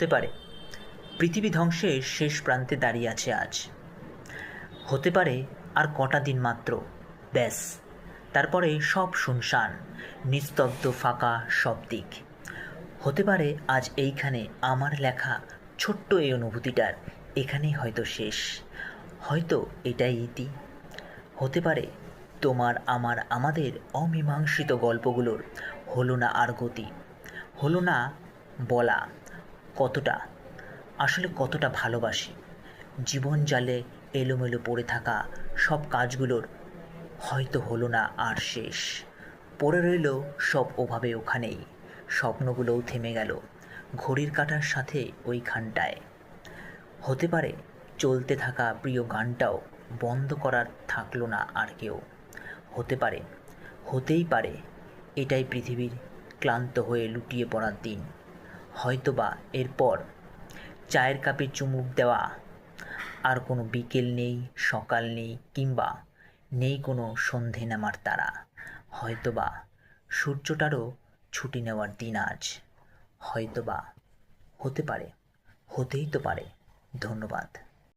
হতে পারে। পৃথিবী ধ্বংসের শেষ প্রান্তে দাঁড়িয়ে আছে আজ। হতে পারে আর কটা দিন মাত্র। ব্যাস। তারপরে সব শুনশান, নিস্তব্ধ ফাঁকা সব দিক। হতে পারে আজ এইখানে আমার লেখা ছোট্ট এই অনুভূতিটার, এখানেই হয়তো শেষ। হয়তো এটাই ইতি। হতে পারে তোমার, আমার, আমাদের অমীমাংসিত গল্পগুলোর হলো না আর গতি, হলো না বলা। কতটা? আসলে কতটা ভালোবাসি। জীবন জালে এলোমেলো পড়ে থাকা সব কাজগুলোর হয়তো হলো না আর শেষ। পড়ে রইল সব ওভাবে ওখানেই। স্বপ্নগুলোও থেমে গেল ঘড়ির কাঁটার সাথে ওইখানটায়। হতে পারে চলতে থাকা প্রিয় গানটাও বন্ধ করার থাকল না আর কেউ। হতে পারে, হতেই পারে, এটাই পৃথিবীর ক্লান্ত হয়ে লুটিয়ে পড়ার দিন। হয়তোবা এরপর চায়ের কাপে চুমুক দেওয়া। আর কোনো বিকেল নেই, সকাল নেই, কিংবা নেই কোনো সন্ধে নামার তারা। হয়তোবা সূর্যটারও ছুটি নেওয়ার দিন আজ। হয়তোবা হতে পারে, হতেই তো পারে। ধন্যবাদ।